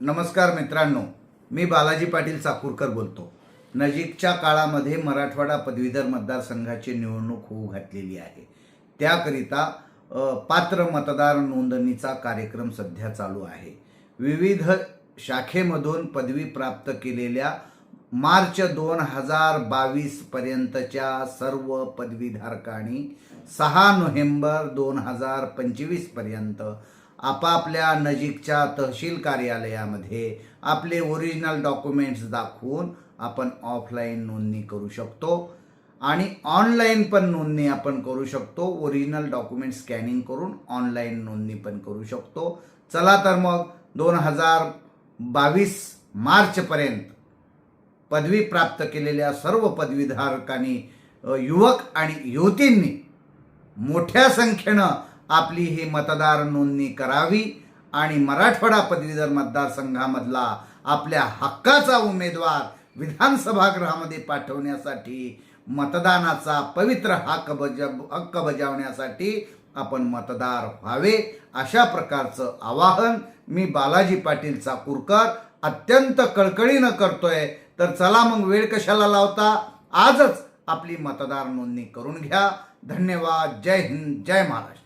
नमस्कार मित्रांनो मी बालाजी पाटील चाकूरकर बोलतो. नजीकच्या काळामध्ये मराठवाडा पदवीधर मतदारसंघाची निवडणूक होऊ घातलेली आहे. त्याकरिता पात्र मतदार नोंदणीचा कार्यक्रम सध्या चालू आहे. विविध शाखेमधून पदवी प्राप्त केलेल्या मार्च दोन हजार बावीसपर्यंतच्या सर्व पदवीधारकांनी सहा नोव्हेंबर दोन हजार पंचवीसपर्यंत आपापल्या नजीकच्या तहसील कार्यालयामध्ये आपले ओरिजिनल डॉक्युमेंट्स दाखवून आपण ऑफलाईन नोंदणी करू शकतो. आणि ऑनलाईन पण नोंदणी आपण करू शकतो. ओरिजिनल डॉक्युमेंट स्कॅनिंग करून ऑनलाईन नोंदणी पण करू शकतो. चला तर मग दोन हजार बावीस मार्चपर्यंत पदवी प्राप्त केलेल्या सर्व पदवीधारकांनी युवक आणि युवतींनी मोठ्या संख्येनं आपली ही मतदार नोंदणी करावी आणि मराठवाडा पदवीधर मतदारसंघामधला आपल्या हक्काचा उमेदवार विधानसभागृहामध्ये पाठवण्यासाठी मतदानाचा पवित्र हक्क बज हक्क बजावण्यासाठी आपण मतदार व्हावे अशा प्रकारचं आवाहन मी बालाजी पाटील चाकूरकर अत्यंत कळकळीनं करतोय. तर चला मग वेळ कशाला लावता? आजच आपली मतदार नोंदणी करून घ्या. धन्यवाद. जय हिंद. जय महाराष्ट्र.